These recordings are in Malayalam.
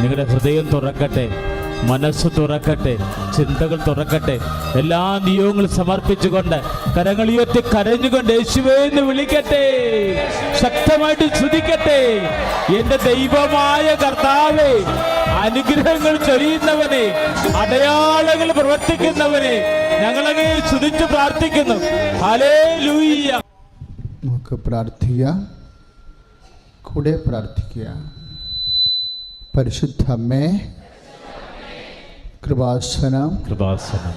നിങ്ങളുടെ ഹൃദയം തുറക്കട്ടെ മനസ്സ് തുറക്കട്ടെ ചിന്തകൾ തുറക്കട്ടെ എല്ലാ നിയമങ്ങളും സമർപ്പിച്ചുകൊണ്ട് കരങ്ങളുയർത്തി കരഞ്ഞുകൊണ്ട് യേശുവേ എന്ന് വിളിക്കട്ടെ. ശക്തമായിട്ട് ശ്രുതിക്കട്ടെ എന്റെ ദൈവമായ കർത്താവേ അനുഗ്രഹങ്ങൾ ചൊരിയുന്നവനെ അടയാളങ്ങൾ പ്രവർത്തിക്കുന്നവനെ ഞങ്ങളങ്ങ് ശ്രുതിച്ച് പ്രാർത്ഥിക്കുന്നു. നമുക്ക് പ്രാർത്ഥിക്കാം. കൂടെ പ്രാർത്ഥിക്കുക പരിശുദ്ധ അമ്മേ കൃപാസനം കൃപാസനം.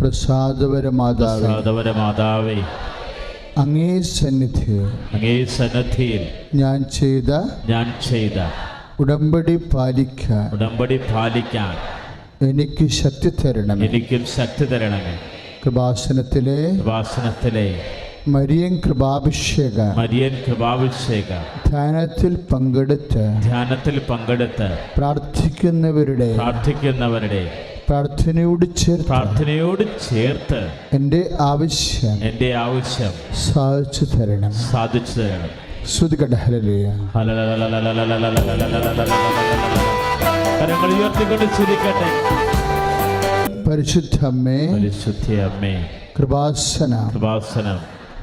പ്രസാദപര മാതാവേ സാധവര മാതാവേ അങ്ങേ സന്നിധി അങ്ങേ സന്നിധിയിൽ ഞാൻ ചെയ്ത ഞാൻ ചെയ്ത ഉടമ്പടി പാലിക്കാൻ ഉടമ്പടി പാലിക്കാൻ എനിക്ക് ശക്തി തരണം എനിക്കും ശക്തി തരണമേ. കൃപാസനത്തിലെ കൃപാസനത്തിലെ മരിയൻ കൃപാഭിഷേക. മരിയൻ കൃപാഭിഷേക. ധ്യാനത്തിൽ പങ്കെടുത്ത് ധ്യാനത്തിൽ പങ്കെടുത്ത് പ്രാർത്ഥിക്കുന്നവരുടെ പ്രാർത്ഥിക്കുന്നവരുടെ പ്രാർത്ഥനയോട് ചേർത്ത് പ്രാർത്ഥനയോട് ചേർത്ത് എന്റെ ആവശ്യം എന്റെ ആവശ്യം സാധിച്ചു തരണം. സാധിച്ചു തരണം. ശ്രുതികട ഹലലിയ കരങ്ങൾ ഉയർത്തിക്കൊണ്ട് ചിരിക്കട്ടെ പരിശുദ്ധ അമ്മേ പരിശുദ്ധി അമ്മേ കൃപാസന കൃപാസനം.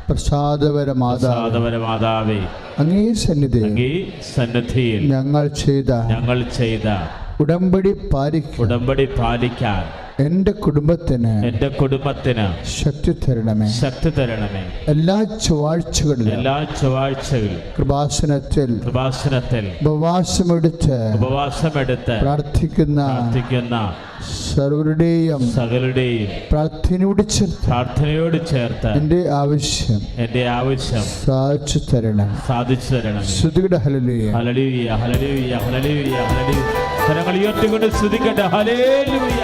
പ്രസാദപര മാതാവ് മാതാവേ അങ്ങേ സന്നിധി അങ്ങേ സന്നിധിയിൽ ഞങ്ങൾ ചെയ്ത ഞങ്ങൾ ചെയ്ത ഉടമ്പടി പാലിക്ക ഉടമ്പടി പാലിക്കാൻ എന്റെ കുടുംബത്തിന് എന്റെ കുടുംബത്തിന് ശക്തി തരണമേ. ശക്തി തരണമേ. എല്ലാ ചൊവ്വാഴ്ചകളിലും എല്ലാ ചൊവ്വാഴ്ചകളിലും കൃപാസനത്തിൽ കൃപാസനത്തിൽ ഉപവാസമെടുത്ത് ഉപവാസമെടുത്ത് പ്രാർത്ഥിക്കുന്ന പ്രാർത്ഥിക്കുന്ന സർവരുടെയും സകലുടെയും പ്രാർത്ഥനയോട് ചേർത്ത് പ്രാർത്ഥനയോട് ചേർത്ത് എന്റെ ആവശ്യം എന്റെ ആവശ്യം സാധിച്ചു തരണം. സാധിച്ചു തരണം. ശ്രുതിയുടെ ഹലലിയ ഹലലിയ ഹലലിയ ഹലലിയ ഹലലൂയ കരങ്ങൾ ഉയർത്തിക്കൊണ്ട് സ്തുതിക്കട്ടെ. ഹലേലൂയ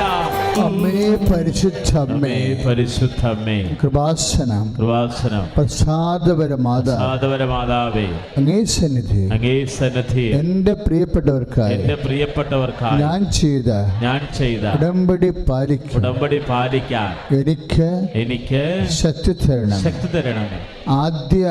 അമ്മേ പരിശുദ്ധ അമ്മേ അമ്മേ പരിശുദ്ധ അമ്മേ കൃപാസനം. കൃപാസനം. പ്രസാദപര മാതാ സാധവര മാതാവേ അങ്ങേ സന്നിധി. അങ്ങേ സന്നിധി. എന്റെ പ്രിയപ്പെട്ടവർക്കായി എന്റെ പ്രിയപ്പെട്ടവർക്കായി ഞാൻ ചെയ്ത ഞാൻ ചെയ്ത ഉടമ്പടി പാലിക്കും ഉടമ്പടി പാലിക്കാൻ എനിക്ക് എനിക്ക് ശക്തി തരണം. ശക്തി തരണം ആദ്യ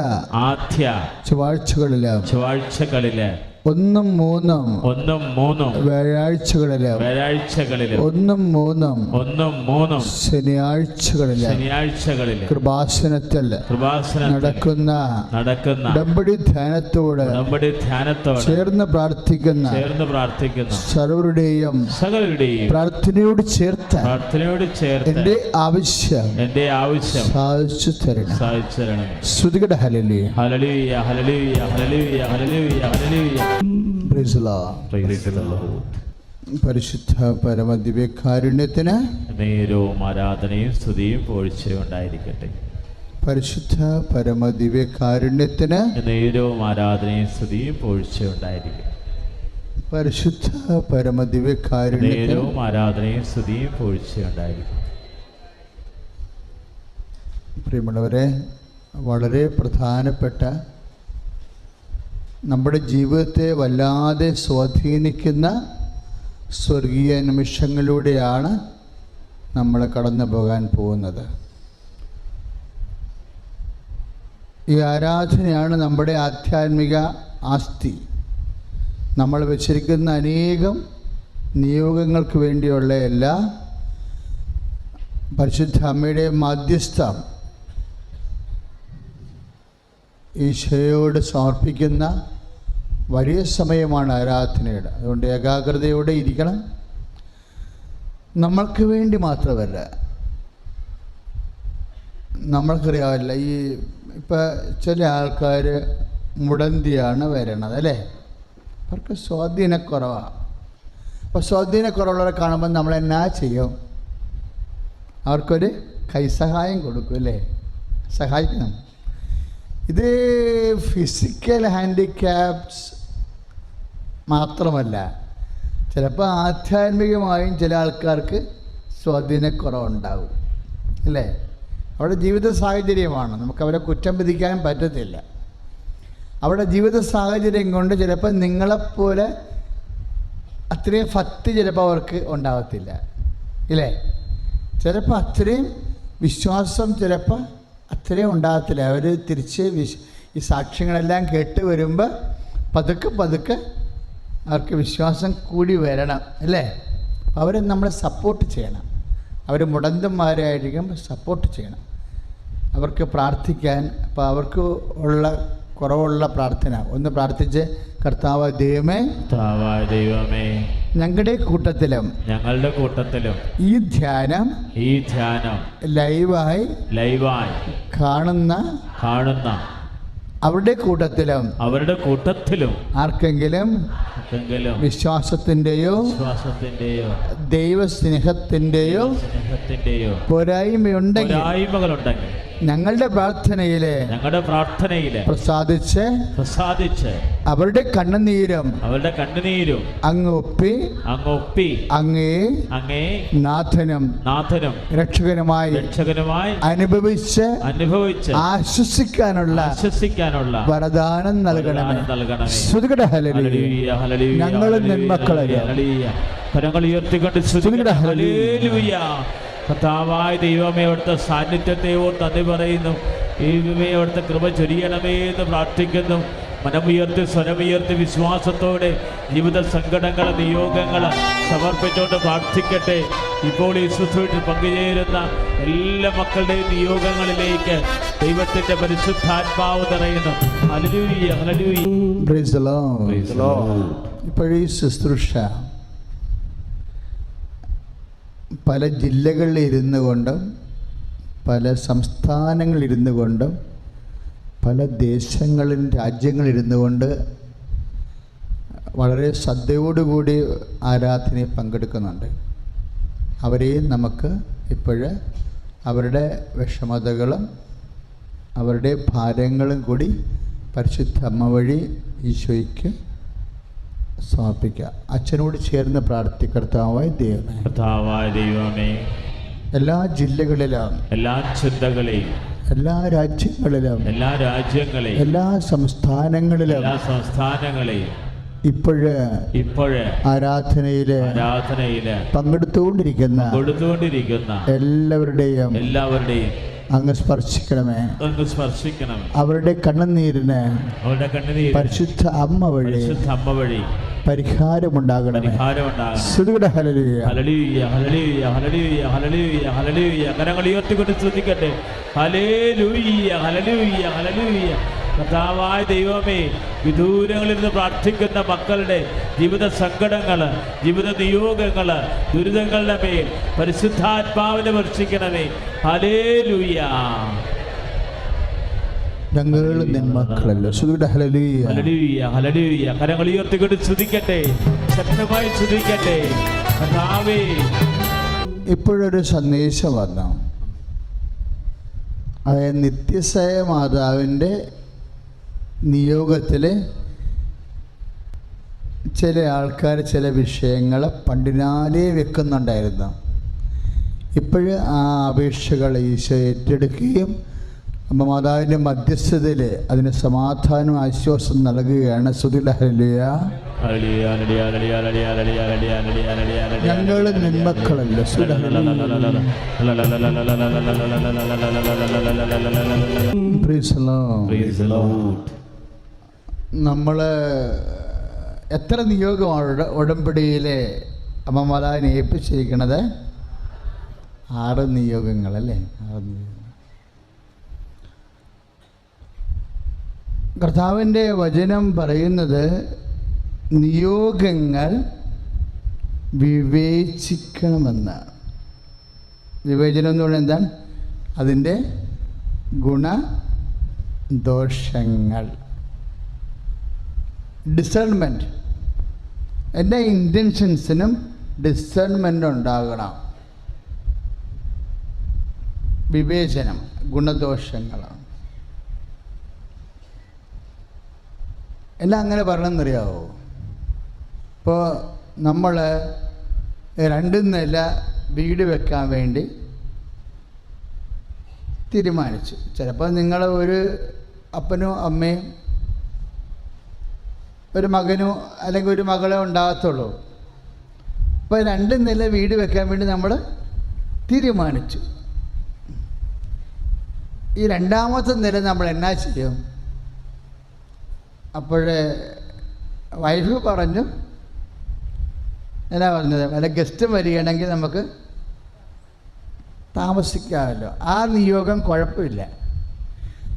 ആദ്യ ചൊവ്വാഴ്ചകളിലും ചൊവ്വാഴ്ചകളിൽ ഒന്നും മൂന്നും ഒന്നും മൂന്നും വ്യാഴാഴ്ചകളിലും വ്യാഴാഴ്ചകളിൽ ഒന്നും മൂന്നും ഒന്നും മൂന്നും ശനിയാഴ്ചകളിലും ശനിയാഴ്ചകളിൽ കൃപാസനത്തിൽ കൃപാസനം നടക്കുന്ന നടക്കുന്ന ഡമ്പടി ധ്യാനത്തോട് ഡമ്പടി ധ്യാനത്തോട് ചേർന്ന് പ്രാർത്ഥിക്കുന്ന ചേർന്ന് പ്രാർത്ഥിക്കുന്ന സർവരുടെയും സകലരുടെയും പ്രാർത്ഥനയോട് ചേർത്ത് പ്രാർത്ഥനയോട് ചേർത്ത് എന്റെ ആവശ്യം എന്റെ ആവശ്യം സാധിച്ചു തരണം. സാധിച്ചു തരണം. ശ്രുതികട ഹലലി ഹലലിയ ഹലലിയ ഹലലിയ ഹലലിയ ഹലലൂയ പരിശുദ്ധ പരമദിവ്യകാരുണ്യത്തിന് നേരവും ആരാധനയും സ്തുതിയും പോഴ്ചയുണ്ടായിരിക്കട്ടെ പരിശുദ്ധ പരമദിവ്യകാരുണ്യത്തിന് നേരവും ആരാധനയും സ്തുതിയും പോഴ്ചയുണ്ടായിരിക്കട്ടെ പരിശുദ്ധ പരമദിവ്യകാരുണ്യത്തിന് നേരവും ആരാധനയും സ്തുതിയും പോഴ്ചയുണ്ടായിരിക്കും പ്രിയമുള്ളവരെ വളരെ പ്രധാനപ്പെട്ട നമ്മുടെ ജീവിതത്തെ വല്ലാതെ സ്വാധീനിക്കുന്ന സ്വർഗീയ നിമിഷങ്ങളിലൂടെയാണ് നമ്മൾ കടന്നു പോകാൻ പോകുന്നത്. ഈ ആരാധനയാണ് നമ്മുടെ ആധ്യാത്മിക ആസ്തി. നമ്മൾ വച്ചിരിക്കുന്ന അനേകം നിയോഗങ്ങൾക്ക് വേണ്ടിയുള്ള എല്ലാ പരിശുദ്ധ അമ്മയുടെ മാധ്യസ്ഥം ഈശോയോട് സമർപ്പിക്കുന്ന വലിയ സമയമാണ് ആരാധനയുടെ. അതുകൊണ്ട് ഏകാഗ്രതയോടെ ഇരിക്കണം. നമ്മൾക്ക് വേണ്ടി മാത്രമല്ല നമ്മൾക്കറിയാമല്ല ഈ ഇപ്പം ചില ആൾക്കാർ മുടന്തിയാണ് വരണത് അല്ലേ? അവർക്ക് സ്വാധീനക്കുറവാണ് അപ്പോൾ സ്വാധീനക്കുറവുള്ളവരെ കാണുമ്പോൾ നമ്മൾ എന്നാ ചെയ്യും? അവർക്കൊരു കൈസഹായം കൊടുക്കും അല്ലേ? സഹായിക്കണം. ഇത് ഫിസിക്കൽ ഹാൻഡിക്യാപ്സ് മാത്രമല്ല ചിലപ്പോൾ ആധ്യാത്മികമായും ചില ആൾക്കാർക്ക് സ്വാധീനക്കുറവുണ്ടാവും അല്ലേ? അവിടെ ജീവിത സാഹചര്യമാണ് നമുക്ക് അവരെ കുറ്റം വിധിക്കാൻ പറ്റത്തില്ല. അവിടെ ജീവിത സാഹചര്യം കൊണ്ട് ചിലപ്പോൾ നിങ്ങളെപ്പോലെ അത്രയും ഭക്തി ചിലപ്പോൾ അവർക്ക് ഉണ്ടാകത്തില്ല ഇല്ലേ? ചിലപ്പോൾ അത്രയും വിശ്വാസം ചിലപ്പോൾ അത്രയും ഉണ്ടാകത്തില്ല. അവർ തിരിച്ച് വിശ് ഈ സാക്ഷ്യങ്ങളെല്ലാം കേട്ട് വരുമ്പോൾ പതുക്കെ പതുക്കെ അവർക്ക് വിശ്വാസം കൂടി വരണം അല്ലേ? അവരെ നമ്മൾ സപ്പോർട്ട് ചെയ്യണം. അവർ മുടന്തന്മാരായിരിക്കും സപ്പോർട്ട് ചെയ്യണം. അവർക്ക് പ്രാർത്ഥിക്കാൻ അപ്പോൾ അവർക്ക് ഉള്ള കുറവുള്ള പ്രാർത്ഥന. ഒന്ന് പ്രാർത്ഥിച്ച് കർത്താവ് ദൈവമേ കർത്താവായ ദൈവമേ ഞങ്ങളുടെ കൂട്ടത്തിലും ഞങ്ങളുടെ കൂട്ടത്തിലും ഈ ധ്യാനം ഈ ധ്യാനം ലൈവായി ലൈവായി കാണുന്ന കാണുന്ന അവരുടെ കൂട്ടത്തിലും അവരുടെ കൂട്ടത്തിലും ആർക്കെങ്കിലും വിശ്വാസത്തിന്റെയോ വിശ്വാസത്തിന്റെയോ ദൈവ സ്നേഹത്തിന്റെയോ പോരായ്മയുണ്ടെങ്കിൽ പോരായ്മകളുണ്ടെങ്കിൽ ഞങ്ങളുടെ പ്രാർത്ഥനയിലെ ഞങ്ങളുടെ പ്രാർത്ഥനയിലെ പ്രസാദിച്ച് പ്രസാദിച്ച് അവരുടെ കണ്ണുനീരും അവരുടെ കണ്ണുനീരും അങ്ങ് ഒപ്പി അങ്ങ് ഒപ്പി അങ്ങേ അങ്ങേ നാഥനും നാഥനും രക്ഷകനുമായി രക്ഷകനുമായി അനുഭവിച്ച് അനുഭവിച്ച് ആശ്വസിക്കാനുള്ള ആശ്വസിക്കാനുള്ള വരദാനം നൽകണമേ വരദാനം നൽകണമേ. ഹല്ലേലൂയ, ഹല്ലേലൂയ, ഞങ്ങളും നെന്മക്കളെ ഹല്ലേലൂയ. കരങ്ങൾ ഉയർത്തിക്കൊണ്ട് ഹല്ലേലൂയ. കർത്താവായ ദൈവമേ അവിടുത്തെ സാന്നിധ്യത്തെ ഓർത്ത് നന്ദി പറയുന്നു. ദൈവമേ അവിടുത്തെ കൃപ ചൊരിയണമേ എന്ന് പ്രാർത്ഥിക്കുന്നു. മനമുയർത്തി സ്വരമുയർത്തി വിശ്വാസത്തോടെ ജീവിത സങ്കടങ്ങൾ നിയോഗങ്ങൾ സമർപ്പിച്ചുകൊണ്ട് പ്രാർത്ഥിക്കട്ടെ. ഇപ്പോൾ ഈ ശുശ്രൂഷയിൽ പങ്കുചേരുന്ന എല്ലാ മക്കളുടെയും നിയോഗങ്ങളിലേക്ക് ദൈവത്തിന്റെ പരിശുദ്ധാത്മാവ് നിറയുന്നു. The Lord. ഇപ്പോഴീ ശുശ്രൂഷ പല ജില്ലകളിൽ ഇരുന്നു കൊണ്ടും പല സംസ്ഥാനങ്ങളിരുന്നു കൊണ്ടും പല ദേശങ്ങളിലും രാജ്യങ്ങളിരുന്നു കൊണ്ട് വളരെ ശ്രദ്ധയോടുകൂടി ആരാധനയിൽ പങ്കെടുക്കുന്നുണ്ട്. അവരെയും നമുക്ക് ഇപ്പോഴ് അവരുടെ വിഷമതകളും അവരുടെ ഭാരങ്ങളും കൂടി പരിശുദ്ധ അമ്മ വഴി ഈശോയ്ക്ക് സമർപ്പിക്കുക. അച്ഛനോട് ചേർന്ന് പ്രാർത്ഥിക്കർത്താവായ ദൈവമേ. കർത്താവായ ദൈവമേ. എല്ലാ ജില്ലകളിലും എല്ലാ ചിന്തകളെയും എല്ലാ രാജ്യങ്ങളിലും എല്ലാ രാജ്യങ്ങളെയും എല്ലാ സംസ്ഥാനങ്ങളിലും എല്ലാ സംസ്ഥാനങ്ങളെയും ഇപ്പോഴ് ഇപ്പോഴ് ആരാധനയിലെ ആരാധനയിൽ പങ്കെടുത്തുകൊണ്ടിരിക്കുന്ന കൊടുത്തുകൊണ്ടിരിക്കുന്ന എല്ലാവരുടെയും എല്ലാവരുടെയും അങ്ങ് സ്പർശിക്കണമേ. അങ്ങ് സ്പർശിക്കണം അവരുടെ കണ്ണുനീരിന് അവരുടെ കണ്ണുനീര് പരിശുദ്ധ അമ്മ വഴി പരിശുദ്ധ അമ്മ വഴി പരിഹാരമുണ്ടാകണമേ. ശ്രുതിയുടെ ഹലലിയ കരങ്ങൾ ഉയർത്തിക്കൊണ്ട് ശ്രദ്ധിക്കട്ടെ. കർത്താവായ ദൈവമേ വിദൂരങ്ങളിൽ നിന്ന് പ്രാർത്ഥിക്കുന്ന മക്കളുടെ ജീവിത സങ്കടങ്ങൾ ജീവിത നിയോഗങ്ങൾ ദുരിതങ്ങളുടെ മേൽ പരിശുദ്ധാത്മാവിനെ വർഷിക്കണമേ ഹലേ ഹല്ലേലൂയ. ഞങ്ങൾ ഹല്ലേലൂയ. ഹല്ലേലൂയ കരങ്ങൾ ഉയർത്തിക്കൊണ്ട് ശ്രദ്ധിക്കട്ടെ ശക്തമായി ശ്രദ്ധിക്കട്ടെ ഇപ്പോഴൊരു സന്ദേശം വന്നു. അതായത് നിത്യസയ മാതാവിന്റെ നിയോഗത്തിൽ ചില ആൾക്കാർ ചില വിഷയങ്ങൾ പണ്ടിനാലേ വെക്കുന്നുണ്ടായിരുന്നു. ഇപ്പോഴ് ആ അപേക്ഷകൾ ഈശോ ഏറ്റെടുക്കുകയും അമ്മ മാതാവിന്റെ മധ്യസ്ഥതയിൽ അതിന് സമാധാനം ആശ്വാസം നൽകുകയാണ്. സുധില ഹലിയ hallelujah hallelujah hallelujah hallelujah hallelujah hallelujah hallelujah ഞങ്ങൾ Lord. നമ്മൾ എത്ര നിയോഗമാണ് ഉടമ്പടിയിലെ അമ്മ മാതാവിനെ ഏൽപ്പിച്ചിരിക്കണത്? ആറ് നിയോഗങ്ങളല്ലേ? ആറ് നിയോഗങ്ങൾ കർത്താവിന്റെ വചനം പറയുന്നത് നിയോഗങ്ങൾ വിവേചിക്കണമെന്നാണ് വിവേചനം എന്ന് പറഞ്ഞാൽ എന്താണ്? അതിന്റെ ഗുണദോഷങ്ങൾ. ഡിസേൺമെന്റ് എന്റെ ഇന്റൻഷൻസിനും ഡിസേൺമെന്റ് ഉണ്ടാകണം. വിവേചനം ഗുണദോഷങ്ങളാണ് എല്ലാം അങ്ങനെ പറയണമെന്നറിയാവോ ഇപ്പോൾ നമ്മൾ രണ്ട് നില വീട് വെക്കാൻ വേണ്ടി തീരുമാനിച്ചു. ചിലപ്പോൾ നിങ്ങൾ ഒരു അപ്പനും അമ്മയും ഒരു മകനോ അല്ലെങ്കിൽ ഒരു മകളെ ഉണ്ടാകത്തുള്ളൂ. അപ്പോൾ രണ്ട് നില വീട് വെക്കാൻ വേണ്ടി നമ്മൾ തീരുമാനിച്ചു. ഈ രണ്ടാമത്തെ നില നമ്മൾ എന്നാ ചെയ്യും? അപ്പോഴേ വൈഫ് പറഞ്ഞു എന്നാ പറഞ്ഞത്? വല്ല ഗസ്റ്റ് വരികയാണെങ്കിൽ നമുക്ക് താമസിക്കാമല്ലോ. ആ നിയോഗം കുഴപ്പമില്ല.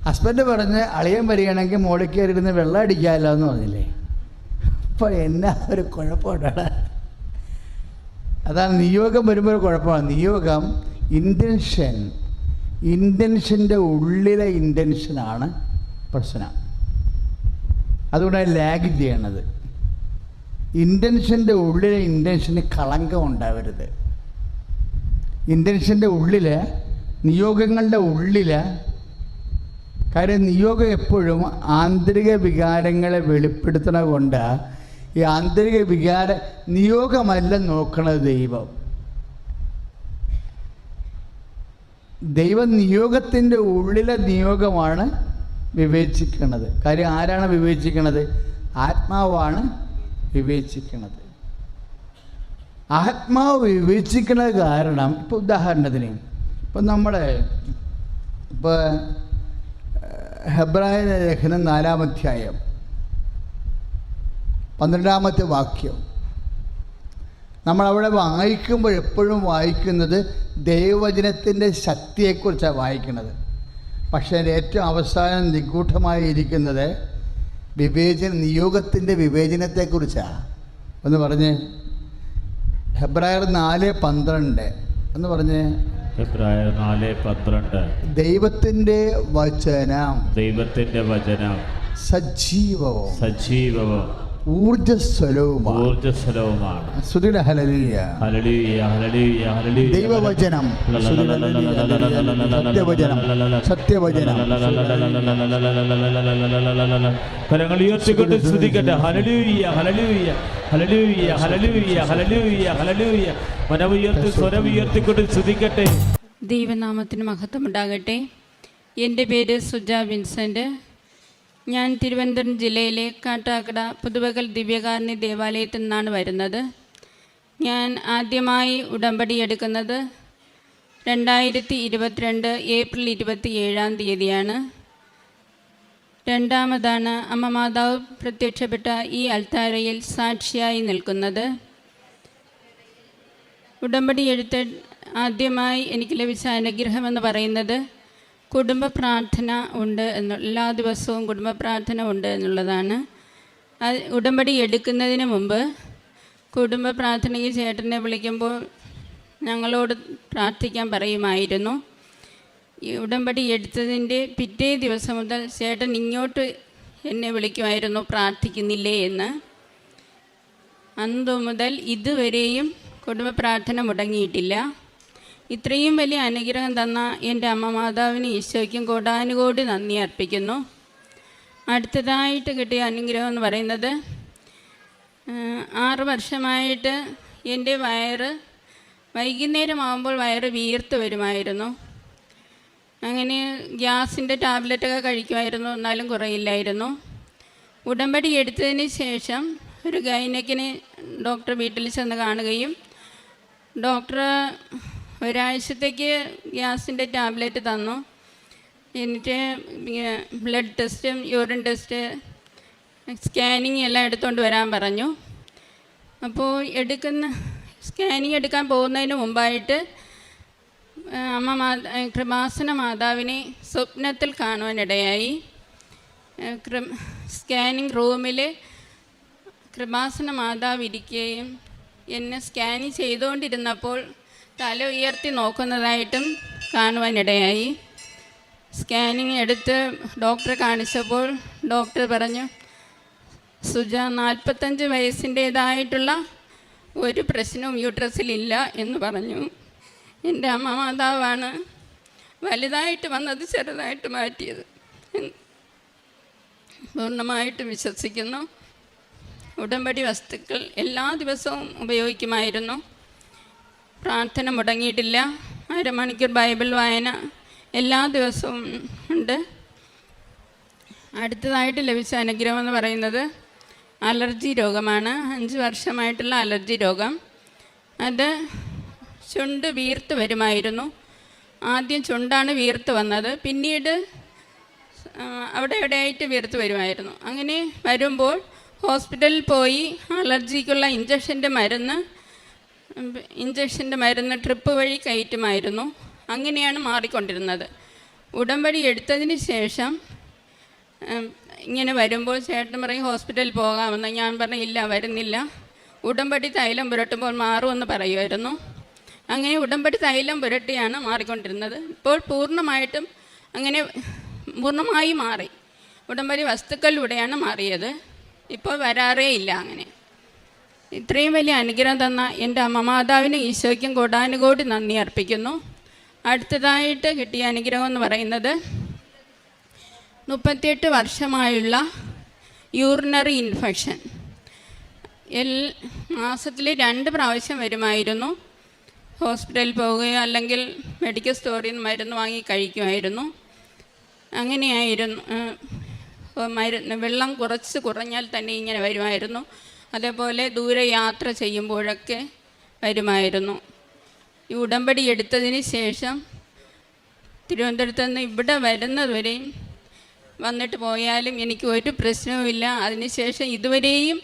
ഹസ്ബൻഡ് പറഞ്ഞ് അളിയൻ വരികയാണെങ്കിൽ മോളിൽ കയറിയിരുന്ന് വെള്ളം അടിക്കാമല്ലോ എന്ന് പറഞ്ഞില്ലേ? അപ്പോൾ എന്നാ ഒരു കുഴപ്പമുണ്ടാണ്? അതാണ് നിയോഗം വരുമ്പോൾ കുഴപ്പമാണ്. നിയോഗം ഇന്റൻഷൻ ഇന്റൻഷന്റെ ഉള്ളിലെ ഇന്റൻഷനാണ് പ്രശ്നം. അതുകൊണ്ടാണ് ലാഗ് ചെയ്യണത്. ഇന്റൻഷന്റെ ഉള്ളിൽ ഇന്റൻഷന് കളങ്കം ഉണ്ടാവരുത്. ഇന്റൻഷന്റെ ഉള്ളിൽ നിയോഗങ്ങളുടെ ഉള്ളിൽ കാര്യം നിയോഗം എപ്പോഴും ആന്തരിക വികാരങ്ങളെ വെളിപ്പെടുത്തണ കൊണ്ട് ഈ ആന്തരിക വികാര നിയോഗമല്ല നോക്കണത് ദൈവം. ദൈവം നിയോഗത്തിന്റെ ഉള്ളിലെ നിയോഗമാണ് വിവേചിക്കുന്നത് കാര്യം ആരാണ് വിവേചിക്കുന്നത് ആത്മാവാണ് വിവേചിക്കുന്നത് ആത്മാവ് വിവേചിക്കുന്നത് കാരണം ഇപ്പോൾ ഉദാഹരണത്തിന് ഇപ്പം നമ്മുടെ ഇപ്പോൾ ഹെബ്രായ ലേഖനം നാലാമധ്യായം പന്ത്രണ്ടാമത്തെ വാക്യം. നമ്മളവിടെ വായിക്കുമ്പോൾ എപ്പോഴും വായിക്കുന്നത് ദൈവവചനത്തിന്റെ ശക്തിയെക്കുറിച്ചാണ് വായിക്കുന്നത്. പക്ഷേ അതിന്റെ ഏറ്റവും അവസാനം നിഗൂഢമായി ഇരിക്കുന്നത് വിവേചന നിയോഗത്തിന്റെ വിവേചനത്തെക്കുറിച്ചാണ് ഒന്ന് പറഞ്ഞ് ഹെബ്രായർ നാല് പന്ത്രണ്ട്. എന്ന് പറഞ്ഞ് ഹെബ്രായർ നാല് പന്ത്രണ്ട്. ദൈവത്തിന്റെ വചനം ദൈവത്തിന്റെ വചനം. സജീവവും. സജീവവും. ഊർജസ്വലവുമാണ് ഹലലിയ. ദൈവവചനം. സത്യവചനം. സത്യവചനം. കരങ്ങൾ ഉയർത്തിക്കൊണ്ട് സ്തുതിക്കട്ടെ. ഹലലൂയ ഹലലൂയ ഹലലൂയ ഹലലൂയ ഹലലൂയ ഹലലൂയ. മനമുയർത്തി സ്വരം ഉയർത്തിക്കൊണ്ട് ദൈവനാമത്തിന് മഹത്വമുണ്ടാകട്ടെ. എന്റെ പേര് സുജ വിൻസെന്റ്. ഞാൻ തിരുവനന്തപുരം ജില്ലയിലെ കാട്ടാക്കട പുതുവകൽ ദിവ്യകാരുണ്യ ദേവാലയത്തിൽ നിന്നാണ് വരുന്നത്. ഞാൻ ആദ്യമായി ഉടമ്പടി എടുക്കുന്നത് രണ്ടായിരത്തി ഇരുപത്തിരണ്ട് ഏപ്രിൽ ഇരുപത്തി ഏഴാം തീയതിയാണ്. രണ്ടാമതാണ് അമ്മ മാതാവ് പ്രത്യക്ഷപ്പെട്ട ഈ അൾത്താരയിൽ സാക്ഷിയായി നിൽക്കുന്നത്. ഉടമ്പടി എഴുത്ത് ആദ്യമായി എനിക്ക് ലഭിച്ച അനുഗ്രഹമെന്ന് പറയുന്നത് കുടുംബ പ്രാർത്ഥന ഉണ്ട് എന്ന എല്ലാ ദിവസവും കുടുംബ പ്രാർത്ഥന ഉണ്ട് എന്നുള്ളതാണ്. അത് ഉടമ്പടി എടുക്കുന്നതിന് മുമ്പ് കുടുംബ പ്രാർത്ഥനയ്ക്ക് ചേട്ടനെ വിളിക്കുമ്പോൾ ഞങ്ങളോട് പ്രാർത്ഥിക്കാൻ പറയുമായിരുന്നു. ഈ ഉടമ്പടി എടുത്തതിന്റെ പിറ്റേ ദിവസം മുതൽ ചേട്ടൻ ഇങ്ങോട്ട് എന്നെ വിളിക്കുമായിരുന്നു പ്രാർത്ഥിക്കുന്നില്ലേ എന്ന്. അന്നു മുതൽ ഇതുവരെയും കുടുംബ പ്രാർത്ഥന മുടങ്ങിയിട്ടില്ല. ഇത്രയും വലിയ അനുഗ്രഹം തന്ന എന്റെ അമ്മ മാതാവിന് ഈശോയ്ക്കും കോടാനുകോടി നന്ദി അർപ്പിക്കുന്നു. അടുത്തതായിട്ട് കിട്ടിയ അനുഗ്രഹം എന്ന് പറയുന്നത് ആറ് വർഷമായിട്ട് എന്റെ വയറ് വൈകുന്നേരമാകുമ്പോൾ വയറ് വീർത്ത് വരുമായിരുന്നു. അങ്ങനെ ഗ്യാസിന്റെ ടാബ്ലറ്റൊക്കെ കഴിക്കുമായിരുന്നു എന്നാലും കുറയില്ലായിരുന്നു. ഉടമ്പടി എടുത്തതിന് ശേഷം ഒരു ഗൈനക്കിനെ ഡോക്ടർ വീട്ടിൽ ചെന്ന് കാണുകയും ഡോക്ടർ ഒരാഴ്ചത്തേക്ക് ഗ്യാസിന്റെ ടാബ്ലറ്റ് തന്നു. എന്നിട്ട് ബ്ലഡ് ടെസ്റ്റും യൂറിൻ ടെസ്റ്റ് സ്കാനിങ് എല്ലാം എടുത്തുകൊണ്ട് വരാൻ പറഞ്ഞു. അപ്പോൾ എടുക്കുന്ന സ്കാനിങ് എടുക്കാൻ പോകുന്നതിന് മുമ്പായിട്ട് അമ്മ മാതാ കൃപാസന മാതാവിനെ സ്വപ്നത്തിൽ കാണുവാനിടയായി. കൃ സ്കാനിങ് റൂമിൽ കൃപാസന മാതാവ് ഇരിക്കുകയും എന്നെ സ്കാൻ ചെയ്തുകൊണ്ടിരുന്നപ്പോൾ തല ഉയർത്തി നോക്കുന്നതായിട്ടും കാണുവാനിടയായി. സ്കാനിങ് എടുത്ത് ഡോക്ടറെ കാണിച്ചപ്പോൾ ഡോക്ടർ പറഞ്ഞു സുജ നാൽപ്പത്തഞ്ച് വയസ്സിന്റേതായിട്ടുള്ള ഒരു പ്രശ്നവും യൂട്രസിലില്ല എന്ന് പറഞ്ഞു. എന്റെ അമ്മ മാതാവാണ് വലുതായിട്ട് വന്നത് ചെറുതായിട്ട് മാറ്റിയത് പൂർണമായിട്ടും വിശ്വസിക്കുന്നു. ഉടമ്പടി വസ്തുക്കൾ എല്ലാ ദിവസവും ഉപയോഗിക്കുമായിരുന്നു. പ്രാർത്ഥന മുടങ്ങിയിട്ടില്ല. അരമണിക്കൂർ ബൈബിൾ വായന എല്ലാ ദിവസവും ഉണ്ട്. അടുത്തതായിട്ട് ലഭിച്ച അനുഗ്രഹം എന്ന് പറയുന്നത് അലർജി രോഗമാണ്. അഞ്ച് വർഷമായിട്ടുള്ള അലർജി രോഗം. അത് ചുണ്ട് വീർത്ത് വരുമായിരുന്നു. ആദ്യം ചുണ്ടാണ് വീർത്ത് വന്നത്. പിന്നീട് അവിടെ എവിടെയായിട്ട് വീർത്ത് വരുമായിരുന്നു. അങ്ങനെ വരുമ്പോൾ ഹോസ്പിറ്റലിൽ പോയി അലർജിക്കുള്ള ഇഞ്ചക്ഷന്റെ മരുന്ന് ഇഞ്ചക്ഷന്റെ മരുന്ന് ട്രിപ്പ് വഴി കയറ്റുമായിരുന്നു. അങ്ങനെയാണ് മാറിക്കൊണ്ടിരുന്നത്. ഉടമ്പടി എടുത്തതിന് ശേഷം ഇങ്ങനെ വരുമ്പോൾ ചേട്ടൻ പറയും ഹോസ്പിറ്റലിൽ പോകാമെന്ന്. ഞാൻ പറഞ്ഞു ഇല്ല വരുന്നില്ല. ഉടമ്പടി തൈലം പുരട്ടുമ്പോൾ മാറുമെന്ന് പറയുമായിരുന്നു. അങ്ങനെ ഉടമ്പടി തൈലം പുരട്ടിയാണ് മാറിക്കൊണ്ടിരുന്നത്. ഇപ്പോൾ പൂർണമായിട്ടും അങ്ങനെ പൂർണമായി മാറി. ഉടമ്പടി വസ്തുക്കളിലൂടെയാണ് മാറിയത്. ഇപ്പോൾ വരാറേ ഇല്ല അങ്ങനെ. ഇത്രയും വലിയ അനുഗ്രഹം തന്ന എന്റെ അമ്മ മാതാവിന് ഈശോയ്ക്കും കോടാനുകോടി നന്ദി അർപ്പിക്കുന്നു. അടുത്തതായിട്ട് കിട്ടിയ അനുഗ്രഹം എന്ന് പറയുന്നത് മുപ്പത്തിയെട്ട് വർഷമായുള്ള യൂറിനറി ഇൻഫെക്ഷൻ എൽ മാസത്തിൽ രണ്ട് പ്രാവശ്യം വരുമായിരുന്നു. ഹോസ്പിറ്റലിൽ പോവുകയോ അല്ലെങ്കിൽ മെഡിക്കൽ സ്റ്റോറിൽ നിന്ന് മരുന്ന് വാങ്ങി കഴിക്കുമായിരുന്നു. അങ്ങനെയായിരുന്നു മരുന്ന് വെള്ളം കുറച്ച് കുറഞ്ഞാൽ തന്നെ ഇങ്ങനെ വരുമായിരുന്നു. അതേപോലെ ദൂരെ യാത്ര ചെയ്യുമ്പോഴൊക്കെ വരുമായിരുന്നു. ഈ ഉടമ്പടി എടുത്തതിന് ശേഷം തിരുവനന്തപുരത്ത് നിന്ന് ഇവിടെ വരുന്നതുവരെയും വന്നിട്ട് പോയാലും എനിക്ക് ഒരു പ്രശ്നവുമില്ല അതിനുശേഷം ഇതുവരെയും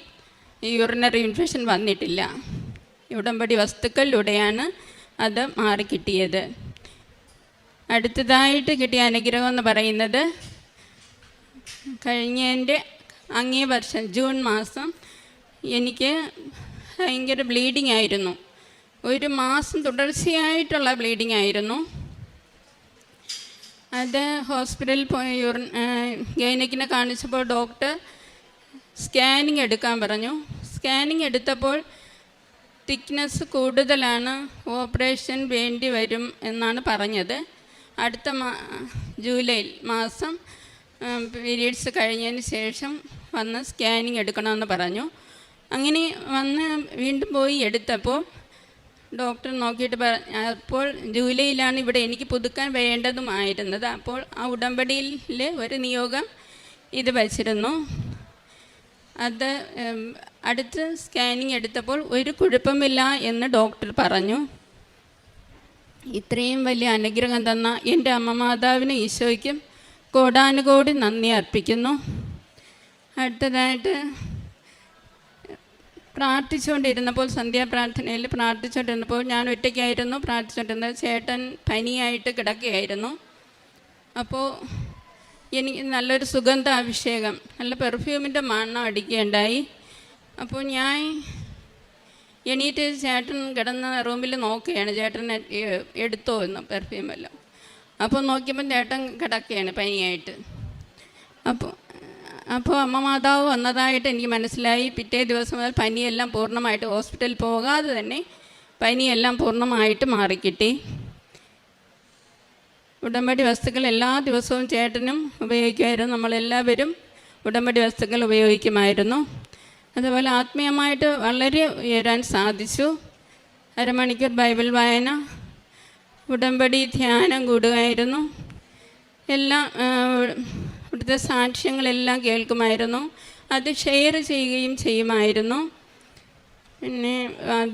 ഈ യൂറിനറി ഇൻഫെക്ഷൻ വന്നിട്ടില്ല. ഉടമ്പടി വസ്തുക്കളിലൂടെയാണ് അത് മാറിക്കിട്ടിയത് അടുത്തതായിട്ട് കിട്ടിയ അനുഗ്രഹം എന്ന് പറയുന്നത് കഴിഞ്ഞതിന്റെ അങ്ങേ വർഷം ജൂൺ മാസം എനിക്ക് ഭയങ്കര ബ്ലീഡിംഗ് ആയിരുന്നു. ഒരു മാസം തുടർച്ചയായിട്ടുള്ള ബ്ലീഡിംഗ് ആയിരുന്നു. അത് ഹോസ്പിറ്റലിൽ പോയി യൂറിൻ ഗൈനക്കിനെ കാണിച്ചപ്പോൾ ഡോക്ടർ സ്കാനിങ് എടുക്കാൻ പറഞ്ഞു. സ്കാനിങ് എടുത്തപ്പോൾ തിക്നെസ് കൂടുതലാണ് ഓപ്പറേഷൻ വേണ്ടി വരും എന്നാണ് പറഞ്ഞത്. അടുത്ത മാ ജൂലൈ മാസം പീരീഡ്സ് കഴിഞ്ഞതിന് ശേഷം വന്ന് സ്കാനിങ് എടുക്കണമെന്ന് പറഞ്ഞു. അങ്ങനെ വന്ന് വീണ്ടും പോയി എടുത്തപ്പോൾ ഡോക്ടർ നോക്കിയിട്ട് പറ അപ്പോൾ ജൂലൈയിലാണ് ഇവിടെ എനിക്ക് പുതുക്കാൻ വേണ്ടതുമായിരുന്നത്. അപ്പോൾ ആ ഉടമ്പടിയിൽ ഒരു നിയോഗം ഇത് വച്ചിരുന്നു. അത് അടുത്ത് സ്കാനിങ് എടുത്തപ്പോൾ ഒരു കുഴപ്പമില്ല എന്ന് ഡോക്ടർ പറഞ്ഞു. ഇത്രയും വലിയ അനുഗ്രഹം തന്ന എന്റെ അമ്മ മാതാവിന് ഈശോയ്ക്കും കോടാനുകോടി നന്ദി അർപ്പിക്കുന്നു. അടുത്തതായിട്ട് പ്രാർത്ഥിച്ചുകൊണ്ടിരുന്നപ്പോൾ സന്ധ്യാപ്രാർത്ഥനയിൽ പ്രാർത്ഥിച്ചുകൊണ്ടിരുന്നപ്പോൾ ഞാൻ ഒറ്റയ്ക്കായിരുന്നു. പ്രാർത്ഥിച്ചുകൊണ്ടിരുന്നത് ചേട്ടൻ പനിയായിട്ട് കിടക്കുകയായിരുന്നു. അപ്പോൾ എനിക്ക് നല്ലൊരു സുഗന്ധ അഭിഷേകം നല്ല പെർഫ്യൂമിന്റെ മണം അടിക്കുകയുണ്ടായി. അപ്പോൾ ഞാൻ എണീറ്റ് ചേട്ടൻ കിടന്ന റൂമിൽ നോക്കുകയാണ്. ചേട്ടൻ എടുത്തോ എന്ന് പെർഫ്യൂമെല്ലാം. അപ്പോൾ നോക്കിയപ്പോൾ ചേട്ടൻ കിടക്കുകയാണ് പനിയായിട്ട്. അപ്പോൾ അപ്പോൾ അമ്മ മാതാവ് വന്നതായിട്ട് എനിക്ക് മനസ്സിലായി. പിറ്റേ ദിവസം മുതൽ പനിയെല്ലാം പൂർണമായിട്ട് ഹോസ്പിറ്റലിൽ പോകാതെ തന്നെ പനിയെല്ലാം പൂർണമായിട്ട് മാറിക്കിട്ടി. ഉടമ്പടി വസ്തുക്കൾ എല്ലാ ദിവസവും ചേട്ടനും ഉപയോഗിക്കുമായിരുന്നു. നമ്മളെല്ലാവരും ഉടമ്പടി വസ്തുക്കൾ ഉപയോഗിക്കുമായിരുന്നു. അതുപോലെ ആത്മീയമായിട്ട് വളരെ ഉയരാൻ സാധിച്ചു. അരമണിക്കൂർ ബൈബിൾ വായന ഉടമ്പടി ധ്യാനം കൂടുകയായിരുന്നു എല്ലാം ഇവിടുത്തെ സാക്ഷ്യങ്ങളെല്ലാം കേൾക്കുമായിരുന്നു. അത് ഷെയർ ചെയ്യുകയും ചെയ്യുമായിരുന്നു. പിന്നെ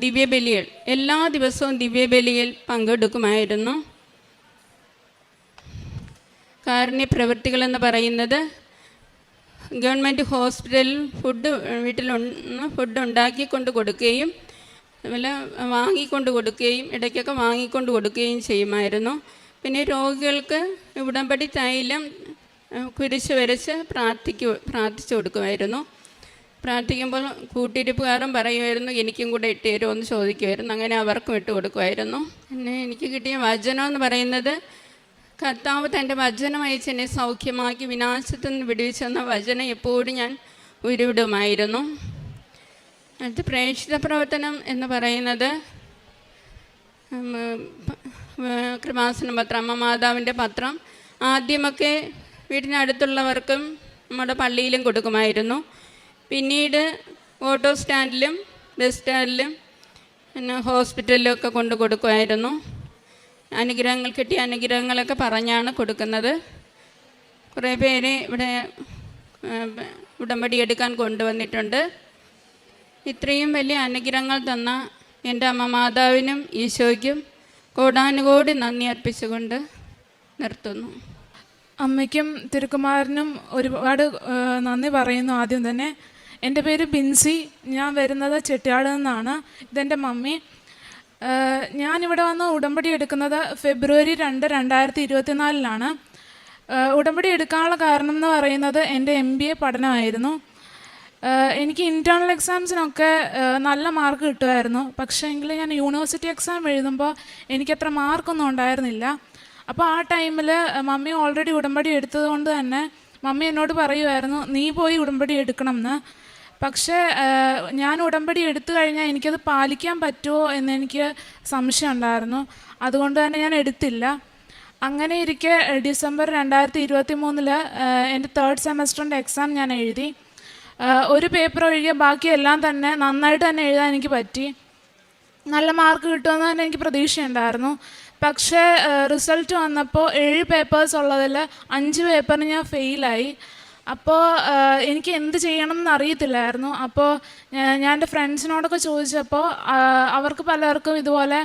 ദിവ്യബലികൾ. എല്ലാ ദിവസവും ദിവ്യബലിയിൽ പങ്കെടുക്കുമായിരുന്നു. കാരുണ്യ പ്രവൃത്തികളെന്ന് പറയുന്നത് ഗവൺമെന്റ് ഹോസ്പിറ്റലിൽ ഫുഡ് വീട്ടിൽ ഫുഡ് ഉണ്ടാക്കിക്കൊണ്ട് കൊടുക്കുകയും അതുപോലെ വാങ്ങിക്കൊണ്ട് കൊടുക്കുകയും ഇടയ്ക്കൊക്കെ വാങ്ങിക്കൊണ്ട് കൊടുക്കുകയും ചെയ്യുമായിരുന്നു. പിന്നെ രോഗികൾക്ക് ഉടമ്പടി തൈലം കുരിശ് വരച്ച് പ്രാർത്ഥിക്കു പ്രാർത്ഥിച്ചു കൊടുക്കുമായിരുന്നു. പ്രാർത്ഥിക്കുമ്പോൾ കൂട്ടിരിപ്പുകാരൻ പറയുമായിരുന്നു എനിക്കും കൂടെ ഇട്ട് തരുമോ? എന്ന് ചോദിക്കുമായിരുന്നു. അങ്ങനെ അവർക്കും ഇട്ട് കൊടുക്കുമായിരുന്നു. പിന്നെ എനിക്ക് കിട്ടിയ വചനം എന്ന് പറയുന്നത് കർത്താവ് തന്റെ വചനം അയച്ച് എന്നെ സൗഖ്യമാക്കി വിനാശത്തു നിന്ന് വിടുവിച്ചെന്ന വചനം എപ്പോഴും ഞാൻ ഉരുവിടുമായിരുന്നു. അടുത്ത പ്രേക്ഷിത പ്രവർത്തനം എന്ന് പറയുന്നത് കൃപാസന പത്രം അമ്മ മാതാവിന്റെ പത്രം ആദ്യമൊക്കെ വീടിനടുത്തുള്ളവർക്കും നമ്മുടെ പള്ളിയിലും കൊടുക്കുമായിരുന്നു. പിന്നീട് ഓട്ടോ സ്റ്റാൻഡിലും ബസ് സ്റ്റാൻഡിലും പിന്നെ ഹോസ്പിറ്റലിലൊക്കെ കൊണ്ട് കൊടുക്കുമായിരുന്നു. അനുഗ്രഹങ്ങൾ കിട്ടിയ അനുഗ്രഹങ്ങളൊക്കെ പറഞ്ഞാണ് കൊടുക്കുന്നത്. കുറേ പേര് ഇവിടെ ഉടമ്പടി എടുക്കാൻ കൊണ്ടുവന്നിട്ടുണ്ട്. ഇത്രയും വലിയ അനുഗ്രഹങ്ങൾ തന്ന എന്റെ അമ്മ മാതാവിനും ഈശോയ്ക്കും കോടാനുകോടി നന്ദി അർപ്പിച്ചുകൊണ്ട് നിർത്തുന്നു. അമ്മയ്ക്കും തിരുക്കുമാരനും ഒരുപാട് നന്ദി പറയുന്നു ആദ്യം തന്നെ. എന്റെ പേര് ബിൻസി ഞാൻ വരുന്നത് ചെട്ടിയാട് നിന്നാണ്. ഇതെന്റെ മമ്മി. ഞാനിവിടെ വന്ന് ഉടമ്പടി എടുക്കുന്നത് ഫെബ്രുവരി രണ്ട് രണ്ടായിരത്തി ഇരുപത്തിനാലിലാണ് ഉടമ്പടി എടുക്കാനുള്ള കാരണം എന്ന് പറയുന്നത് എന്റെ എം ബി എ പഠനമായിരുന്നു. എനിക്ക് ഇന്റേർണൽ എക്സാംസിനൊക്കെ നല്ല മാർക്ക് കിട്ടുമായിരുന്നു. പക്ഷേ എങ്കിൽ ഞാൻ യൂണിവേഴ്സിറ്റി എക്സാം എഴുതുമ്പോൾ എനിക്കത്ര മാർക്കൊന്നും ഉണ്ടായിരുന്നില്ല. അപ്പോൾ ആ ടൈമിൽ മമ്മി ഓൾറെഡി ഉടമ്പടി എടുത്തത് കൊണ്ട് തന്നെ മമ്മി എന്നോട് പറയുമായിരുന്നു നീ പോയി ഉടമ്പടി എടുക്കണം എന്ന് പക്ഷേ ഞാൻ ഉടമ്പടി എടുത്തു കഴിഞ്ഞാൽ എനിക്കത് പാലിക്കാൻ പറ്റുമോ എന്ന് എനിക്ക് സംശയം ഉണ്ടായിരുന്നു. അതുകൊണ്ട് തന്നെ ഞാൻ എടുത്തില്ല. അങ്ങനെ ഇരിക്കെ ഡിസംബർ രണ്ടായിരത്തി ഇരുപത്തി മൂന്നിൽ എന്റെ തേർഡ് സെമസ്റ്ററിന്റെ എക്സാം ഞാൻ എഴുതി. ഒരു പേപ്പർ ഒഴികെ ബാക്കിയെല്ലാം തന്നെ നന്നായിട്ട് തന്നെ എഴുതാൻ എനിക്ക് പറ്റി. നല്ല മാർക്ക് കിട്ടുമെന്ന് തന്നെ എനിക്ക് പ്രതീക്ഷയുണ്ടായിരുന്നു. പക്ഷേ റിസൾട്ട് വന്നപ്പോൾ ഏഴ് പേപ്പേഴ്സ് ഉള്ളതിൽ അഞ്ച് പേപ്പറിന് ഞാൻ ഫെയിലായി. അപ്പോൾ എനിക്ക് എന്ത് ചെയ്യണം എന്ന് അറിയത്തില്ലായിരുന്നു അപ്പോൾ ഞാൻ എന്റെ ഫ്രണ്ട്സിനോടൊക്കെ ചോദിച്ചപ്പോൾ അവർക്ക് പലർക്കും ഇതുപോലെ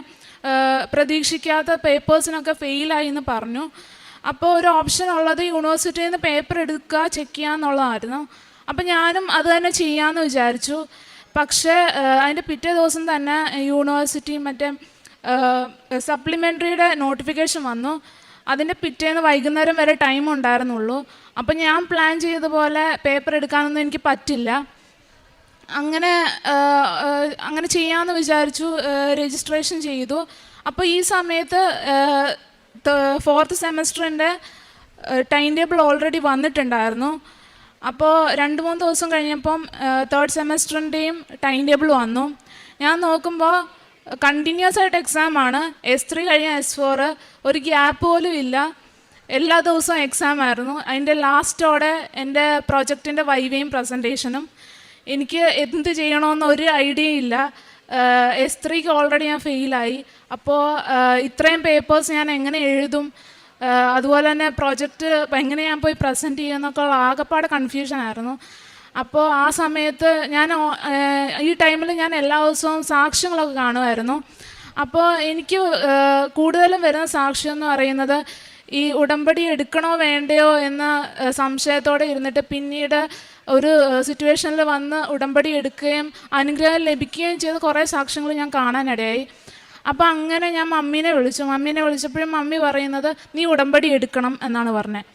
പ്രതീക്ഷിക്കാത്ത പേപ്പേഴ്സിനൊക്കെ ഫെയിലായി എന്ന് പറഞ്ഞു. അപ്പോൾ ഒരു ഓപ്ഷൻ ഉള്ളത് യൂണിവേഴ്സിറ്റിയിൽ നിന്ന് പേപ്പർ എടുക്കുക ചെക്ക് ചെയ്യുക എന്നുള്ളതായിരുന്നു. അപ്പോൾ ഞാനും അത് തന്നെ ചെയ്യാമെന്ന് വിചാരിച്ചു. പക്ഷേ അതിന്റെ പിറ്റേ ദിവസം തന്നെ യൂണിവേഴ്സിറ്റി മറ്റേ സപ്ലിമെന്ററിയുടെ നോട്ടിഫിക്കേഷൻ വന്നു. അതിന്റെ പിറ്റേന്ന് വൈകുന്നേരം വരെ ടൈം ഉണ്ടായിരുന്നുള്ളൂ. അപ്പം ഞാൻ പ്ലാൻ ചെയ്ത പോലെ പേപ്പർ എടുക്കാനൊന്നും എനിക്ക് പറ്റില്ല. അങ്ങനെ അങ്ങനെ ചെയ്യാമെന്ന് വിചാരിച്ചു രജിസ്ട്രേഷൻ ചെയ്തു. അപ്പോൾ ഈ സമയത്ത് ഫോർത്ത് സെമസ്റ്ററിന്റെ ടൈം ടേബിൾ ഓൾറെഡി വന്നിട്ടുണ്ടായിരുന്നു. അപ്പോൾ രണ്ട് മൂന്ന് ദിവസം കഴിഞ്ഞപ്പം തേർഡ് സെമസ്റ്ററിന്റെയും ടൈം ടേബിൾ വന്നു. ഞാൻ നോക്കുമ്പോൾ കണ്ടിന്യൂസ് ആയിട്ട് എക്സാം ആണ്. എസ് ത്രീ കഴിഞ്ഞ എസ് ഫോർ ഒരു ഗ്യാപ്പ് പോലും ഇല്ല. എല്ലാ ദിവസവും എക്സാം ആയിരുന്നു. അതിന്റെ ലാസ്റ്റോടെ എന്റെ പ്രോജക്റ്റിന്റെ വൈവയും പ്രസന്റേഷനും എനിക്ക് എന്ത് ചെയ്യണമെന്ന് ഒരു ഐഡിയ ഇല്ല. എസ് ത്രീക്ക് ഓൾറെഡി ഞാൻ ഫെയിലായി അപ്പോൾ ഇത്രയും പേപ്പേഴ്സ് ഞാൻ എങ്ങനെ എഴുതും? അതുപോലെ തന്നെ പ്രോജക്റ്റ് എങ്ങനെ ഞാൻ പോയി പ്രസന്റ് ചെയ്യുമെന്നൊക്കെ ആകെപ്പാട് ആകെപ്പാടെ കൺഫ്യൂഷൻ ആയിരുന്നു. അപ്പോൾ ആ സമയത്ത് ഞാൻ ഈ ടൈമിൽ ഞാൻ എല്ലാ ദിവസവും സാക്ഷ്യങ്ങളൊക്കെ കാണുമായിരുന്നു. അപ്പോൾ എനിക്ക് കൂടുതലും വരുന്ന സാക്ഷ്യം എന്ന് പറയുന്നത് ഈ ഉടമ്പടി എടുക്കണോ വേണ്ടയോ എന്ന സംശയത്തോടെ ഇരുന്നിട്ട് പിന്നീട് ഒരു സിറ്റുവേഷനിൽ വന്ന് ഉടമ്പടി എടുക്കുകയും അനുഗ്രഹം ലഭിക്കുകയും ചെയ്ത കുറേ സാക്ഷ്യങ്ങൾ ഞാൻ കാണാനിടയായി. അപ്പോൾ അങ്ങനെ ഞാൻ മമ്മീനെ വിളിച്ചു. മമ്മീനെ വിളിച്ചപ്പോഴും മമ്മി പറയുന്നത് നീ ഉടമ്പടി എടുക്കണം എന്നാണ് പറഞ്ഞത്.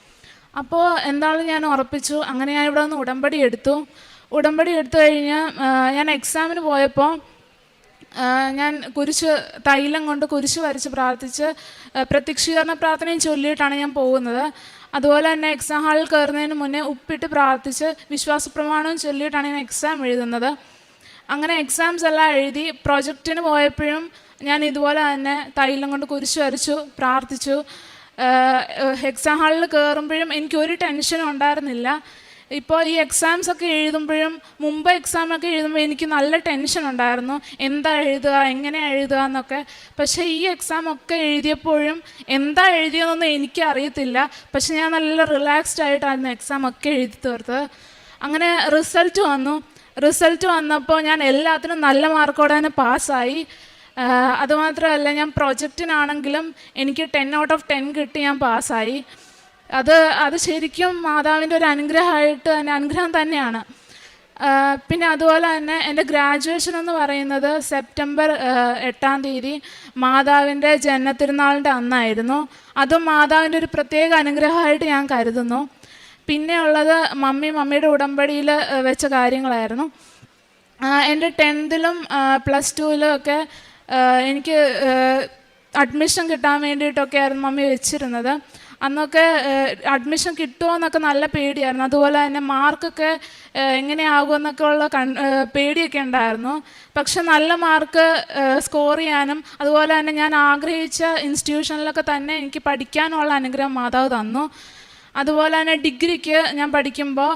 അപ്പോൾ എന്താണെന്ന് ഞാൻ ഉറപ്പിച്ചു? അങ്ങനെ ഞാൻ ഇവിടെ നിന്ന് ഉടമ്പടി എടുത്തു. ഉടമ്പടി എടുത്തു കഴിഞ്ഞ് ഞാൻ എക്സാമിന് പോയപ്പോൾ ഞാൻ കുരിശ് തൈലം കൊണ്ട് കുരിശ് വരച്ച് പ്രാർത്ഥിച്ച് പ്രത്യക്ഷീകരണ പ്രാർത്ഥനയും ചൊല്ലിയിട്ടാണ് ഞാൻ പോകുന്നത്. അതുപോലെ തന്നെ എക്സാം ഹാളിൽ കയറുന്നതിന് മുന്നേ ഉപ്പിട്ട് പ്രാർത്ഥിച്ച് വിശ്വാസ പ്രമാണവും ചൊല്ലിയിട്ടാണ് ഞാൻ എക്സാം എഴുതുന്നത്. അങ്ങനെ എക്സാംസ് എല്ലാം എഴുതി പ്രൊജക്റ്റിന് പോയപ്പോഴും ഞാൻ ഇതുപോലെ തന്നെ തൈലം കൊണ്ട് കുരിശ് വരച്ചു പ്രാർത്ഥിച്ചു. എക്സാം ഹാളിൽ കയറുമ്പോഴും എനിക്ക് ഒരു ടെൻഷനും ഉണ്ടായിരുന്നില്ല. ഇപ്പോൾ ഈ എക്സാംസ് ഒക്കെ എഴുതുമ്പോഴും മുമ്പ് എക്സാമൊക്കെ എഴുതുമ്പോൾ എനിക്ക് നല്ല ടെൻഷൻ ഉണ്ടായിരുന്നു. എന്താ എഴുതുക എങ്ങനെ എഴുതുക എന്നൊക്കെ. പക്ഷേ ഈ എക്സാം ഒക്കെ എഴുതിയപ്പോഴും എന്താ എഴുതിയതെന്നൊന്നും എനിക്ക് അറിയത്തില്ല. പക്ഷെ ഞാൻ നല്ല റിലാക്സ്ഡ് ആയിട്ടായിരുന്നു എക്സാം ഒക്കെ എഴുതി തീർത്തത്. അങ്ങനെ റിസൾട്ട് വന്നു. റിസൾട്ട് വന്നപ്പോൾ ഞാൻ എല്ലാത്തിനും നല്ല മാർക്കോടെ തന്നെ പാസ്സായി അതുമാത്രമല്ല ഞാൻ പ്രൊജക്റ്റിനാണെങ്കിലും എനിക്ക് ടെൻ ഔട്ട് ഓഫ് ടെൻ കിട്ടി ഞാൻ പാസ്സായി. അത് അത് ശരിക്കും മാതാവിന്റെ ഒരു അനുഗ്രഹമായിട്ട് തന്നെ അനുഗ്രഹം തന്നെയാണ്. പിന്നെ അതുപോലെ തന്നെ എന്റെ ഗ്രാജുവേഷൻ എന്ന് പറയുന്നത് സെപ്റ്റംബർ എട്ടാം തീയതി മാതാവിന്റെ ജന്മത്തിരുന്നാളിന്റെ അന്നായിരുന്നു. അതും മാതാവിന്റെ ഒരു പ്രത്യേക അനുഗ്രഹമായിട്ട് ഞാൻ കരുതുന്നു. പിന്നെ ഉള്ളത് മമ്മി മമ്മിയുടെ ഉടമ്പടിയിൽ വെച്ച കാര്യങ്ങളായിരുന്നു. എന്റെ ടെൻത്തിലും പ്ലസ് ടുവിലും ഒക്കെ എനിക്ക് അഡ്മിഷൻ കിട്ടാൻ വേണ്ടിയിട്ടൊക്കെ ആയിരുന്നു മമ്മി വെച്ചിരുന്നത്. അന്നൊക്കെ അഡ്മിഷൻ കിട്ടുമോ എന്നൊക്കെ നല്ല പേടിയായിരുന്നു. അതുപോലെ തന്നെ മാർക്കൊക്കെ എങ്ങനെയാകുമെന്നൊക്കെ ഉള്ള കൺ പേടിയൊക്കെ ഉണ്ടായിരുന്നു. പക്ഷെ നല്ല മാർക്ക് സ്കോർ ചെയ്യാനും അതുപോലെ തന്നെ ഞാൻ ആഗ്രഹിച്ച ഇൻസ്റ്റിറ്റ്യൂഷനിലൊക്കെ തന്നെ എനിക്ക് പഠിക്കാനുള്ള അനുഗ്രഹം മാതാവ് തന്നു. അതുപോലെ തന്നെ ഡിഗ്രിക്ക് ഞാൻ പഠിക്കുമ്പോൾ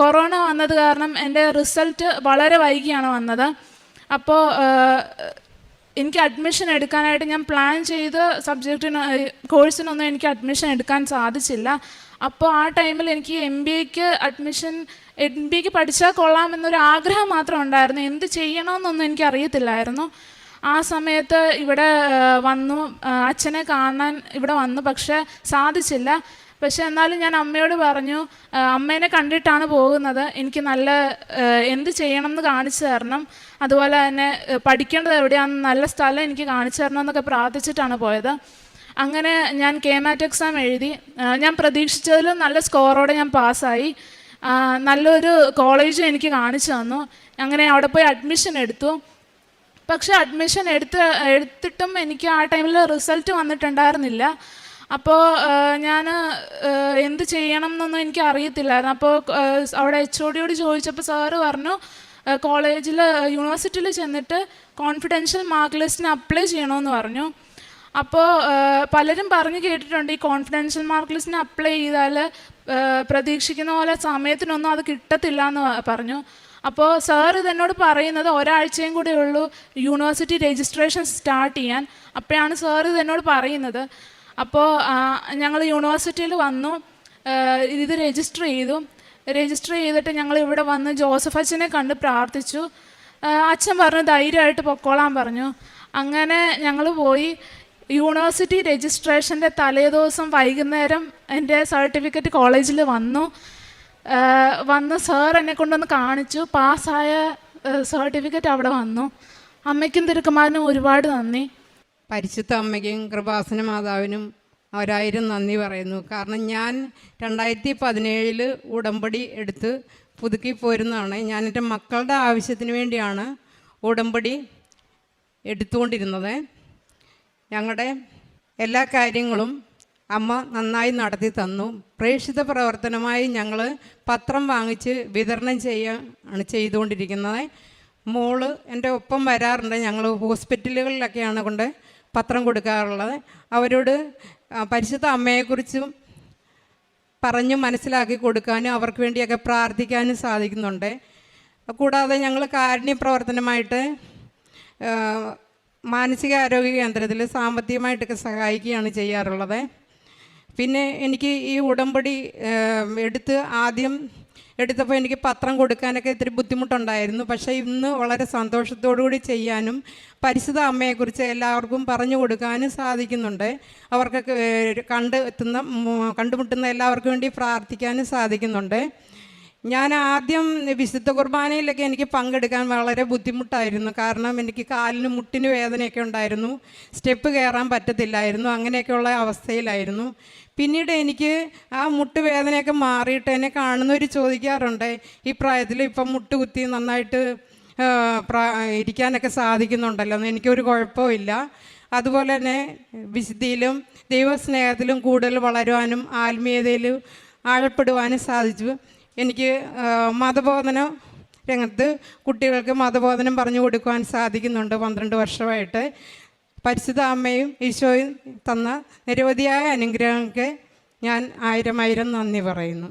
കൊറോണ വന്നത് കാരണം എന്റെ റിസൾട്ട് വളരെ വൈകിയാണ് വന്നത്. അപ്പോൾ എനിക്ക് അഡ്മിഷൻ എടുക്കാനായിട്ട് ഞാൻ പ്ലാൻ ചെയ്ത് സബ്ജക്റ്റിന് കോഴ്സിനൊന്നും എനിക്ക് അഡ്മിഷൻ എടുക്കാൻ സാധിച്ചില്ല. അപ്പോൾ ആ ടൈമിൽ എനിക്ക് എം ബി എക്ക് അഡ്മിഷൻ എം ബി എക്ക് പഠിച്ചാൽ കൊള്ളാം എന്നൊരു ആഗ്രഹം മാത്രം ഉണ്ടായിരുന്നു. എന്ത് ചെയ്യണമെന്നൊന്നും എനിക്ക് അറിയത്തില്ലായിരുന്നു. ആ സമയത്ത് ഇവിടെ വന്നു. അച്ഛനെ കാണാൻ ഇവിടെ വന്നു പക്ഷേ സാധിച്ചില്ല. പക്ഷെ എന്നാലും ഞാൻ അമ്മയോട് പറഞ്ഞു അമ്മേനെ കണ്ടിട്ടാണ് പോകുന്നത്. എനിക്ക് നല്ല എന്ത് ചെയ്യണം എന്ന് കാണിച്ചു തരണം. അതുപോലെ തന്നെ പഠിക്കേണ്ടത് എവിടെയാണെന്ന് നല്ല സ്ഥലം എനിക്ക് കാണിച്ചു തരണം എന്നൊക്കെ പ്രാർത്ഥിച്ചിട്ടാണ് പോയത്. അങ്ങനെ ഞാൻ കെ മാറ്റ് എക്സാം എഴുതി. ഞാൻ പ്രതീക്ഷിച്ചതിലും നല്ല സ്കോറോടെ ഞാൻ പാസ്സായി. നല്ലൊരു കോളേജ് എനിക്ക് കാണിച്ചു തന്നു. അങ്ങനെ അവിടെ പോയി അഡ്മിഷൻ എടുത്തു. പക്ഷേ അഡ്മിഷൻ എടുത്ത് എടുത്തിട്ടും എനിക്ക് ആ ടൈമിൽ റിസൾട്ട് വന്നിട്ടുണ്ടായിരുന്നില്ല. അപ്പോൾ ഞാൻ എന്ത് ചെയ്യണം എന്നൊന്നും എനിക്ക് അറിയത്തില്ലായിരുന്നു. അപ്പോൾ അവിടെ എച്ച് ഒ ഡിയോട് ചോദിച്ചപ്പോൾ സാറ് പറഞ്ഞു കോളേജിൽ യൂണിവേഴ്സിറ്റിയിൽ ചെന്നിട്ട് കോൺഫിഡൻഷ്യൽ മാർക്ക് ലിസ്റ്റിന് അപ്ലൈ ചെയ്യണമെന്ന് പറഞ്ഞു. അപ്പോൾ പലരും പറഞ്ഞു കേട്ടിട്ടുണ്ട് ഈ കോൺഫിഡൻഷ്യൽ മാർക്ക് ലിസ്റ്റിന് അപ്ലൈ ചെയ്താൽ പ്രതീക്ഷിക്കുന്ന പോലെ സമയത്തിനൊന്നും അത് കിട്ടത്തില്ല എന്ന് പറഞ്ഞു അപ്പോൾ സാർ ഇതെന്നോട് പറയുന്നത് ഒരാഴ്ചയും കൂടെ ഉള്ളൂ യൂണിവേഴ്സിറ്റി രജിസ്ട്രേഷൻ സ്റ്റാർട്ട് ചെയ്യാൻ. അപ്പോഴാണ് സാർ ഇതെന്നോട് പറയുന്നത്. അപ്പോൾ ഞങ്ങൾ യൂണിവേഴ്സിറ്റിയിൽ വന്നു. ഇത് രജിസ്റ്റർ ചെയ്തു. രജിസ്റ്റർ ചെയ്തിട്ട് ഞങ്ങൾ ഇവിടെ വന്ന് ജോസഫ് അച്ഛനെ കണ്ട് പ്രാർത്ഥിച്ചു. അച്ഛൻ പറഞ്ഞു ധൈര്യമായിട്ട് പൊക്കോളാൻ പറഞ്ഞു. അങ്ങനെ ഞങ്ങൾ പോയി. യൂണിവേഴ്സിറ്റി രജിസ്ട്രേഷന്റെ തലേദിവസം വൈകുന്നേരം എന്റെ സർട്ടിഫിക്കറ്റ് കോളേജിൽ വന്നു. വന്ന് സാർ എന്നെ കൊണ്ടൊന്ന് കാണിച്ചു. പാസ്സായ സർട്ടിഫിക്കറ്റ് അവിടെ വന്നു. അമ്മയ്ക്കും തിരുക്കുമാരനും ഒരുപാട് നന്ദി. പരിശുദ്ധ അമ്മയ്ക്കും കൃപാസന മാതാവിനും അവരായിരം നന്ദി പറയുന്നു. കാരണം ഞാൻ രണ്ടായിരത്തി പതിനേഴിൽ ഉടമ്പടി എടുത്ത് പുതുക്കി പോരുന്നതാണ്. ഞാൻ എന്റെ മക്കളുടെ ആവശ്യത്തിന് വേണ്ടിയാണ് ഉടമ്പടി എടുത്തുകൊണ്ടിരുന്നത്. ഞങ്ങളുടെ എല്ലാ കാര്യങ്ങളും അമ്മ നന്നായി നടത്തി തന്നു. പ്രേക്ഷിത പ്രവർത്തനമായി ഞങ്ങൾ പത്രം വാങ്ങിച്ച് വിതരണം ചെയ്യുകയാണ് ചെയ്തുകൊണ്ടിരിക്കുന്നത്. മോൾ എന്റെ ഒപ്പം വരാറുണ്ട്. ഞങ്ങൾ ഹോസ്പിറ്റലുകളിലൊക്കെയാണ് കൊണ്ട് പത്രം കൊടുക്കാറുള്ളത്. അവരോട് പരിശുദ്ധ അമ്മയെക്കുറിച്ചും പറഞ്ഞു മനസ്സിലാക്കി കൊടുക്കാനും അവർക്ക് വേണ്ടിയൊക്കെ പ്രാർത്ഥിക്കാനും സാധിക്കുന്നുണ്ട്. കൂടാതെ ഞങ്ങൾ കാരുണ്യ പ്രവർത്തനമായിട്ട് മാനസികാരോഗ്യ കേന്ദ്രത്തിൽ സാമ്പത്തികമായിട്ടൊക്കെ സഹായിക്കുകയാണ് ചെയ്യാറുള്ളത്. പിന്നെ എനിക്ക് ഈ ഉടമ്പടി എടുത്ത് ആദ്യം എടുത്തപ്പോൾ എനിക്ക് പത്രം കൊടുക്കാനൊക്കെ ഇത്തിരി ബുദ്ധിമുട്ടുണ്ടായിരുന്നു. പക്ഷേ ഇന്ന് വളരെ സന്തോഷത്തോടു കൂടി ചെയ്യാനും പരിശുദ്ധ അമ്മയെക്കുറിച്ച് എല്ലാവർക്കും പറഞ്ഞു കൊടുക്കാനും സാധിക്കുന്നുണ്ട്. അവർക്കൊക്കെ കണ്ട് എത്തുന്ന കണ്ടുമുട്ടുന്ന എല്ലാവർക്കും വേണ്ടി പ്രാർത്ഥിക്കാനും സാധിക്കുന്നുണ്ട്. ഞാൻ ആദ്യം വിശുദ്ധ കുർബാനയിലൊക്കെ എനിക്ക് പങ്കെടുക്കാൻ വളരെ ബുദ്ധിമുട്ടായിരുന്നു. കാരണം എനിക്ക് കാലിന് മുട്ടിന് വേദനയൊക്കെ ഉണ്ടായിരുന്നു. സ്റ്റെപ്പ് കയറാൻ പറ്റത്തില്ലായിരുന്നു. അങ്ങനെയൊക്കെയുള്ള അവസ്ഥയിലായിരുന്നു. പിന്നീട് എനിക്ക് ആ മുട്ട് വേദനയൊക്കെ മാറിയിട്ട് എന്നെ കാണുന്നവർ ചോദിക്കാറുണ്ട് ഈ പ്രായത്തിൽ ഇപ്പം മുട്ട് കുത്തി നന്നായിട്ട് ഇരിക്കാനൊക്കെ സാധിക്കുന്നുണ്ടല്ലോ. എന്ന് എനിക്കൊരു കുഴപ്പമില്ല അതുപോലെ തന്നെ വിശുദ്ധിയിലും ദൈവസ്നേഹത്തിലും കൂടുതൽ വളരുവാനും ആത്മീയതയിലും ആഴപ്പെടുവാനും സാധിച്ചു. എനിക്ക് മതബോധന രംഗത്ത് കുട്ടികൾക്ക് മതബോധനം പറഞ്ഞു കൊടുക്കുവാൻ സാധിക്കുന്നുണ്ട് പന്ത്രണ്ട് വർഷമായിട്ട്. പരിശുദ്ധ അമ്മയും ഈശോയും തന്ന നിരവധിയായ അനുഗ്രഹങ്ങൾക്ക് ഞാൻ ആയിരം ആയിരം നന്ദി പറയുന്നു.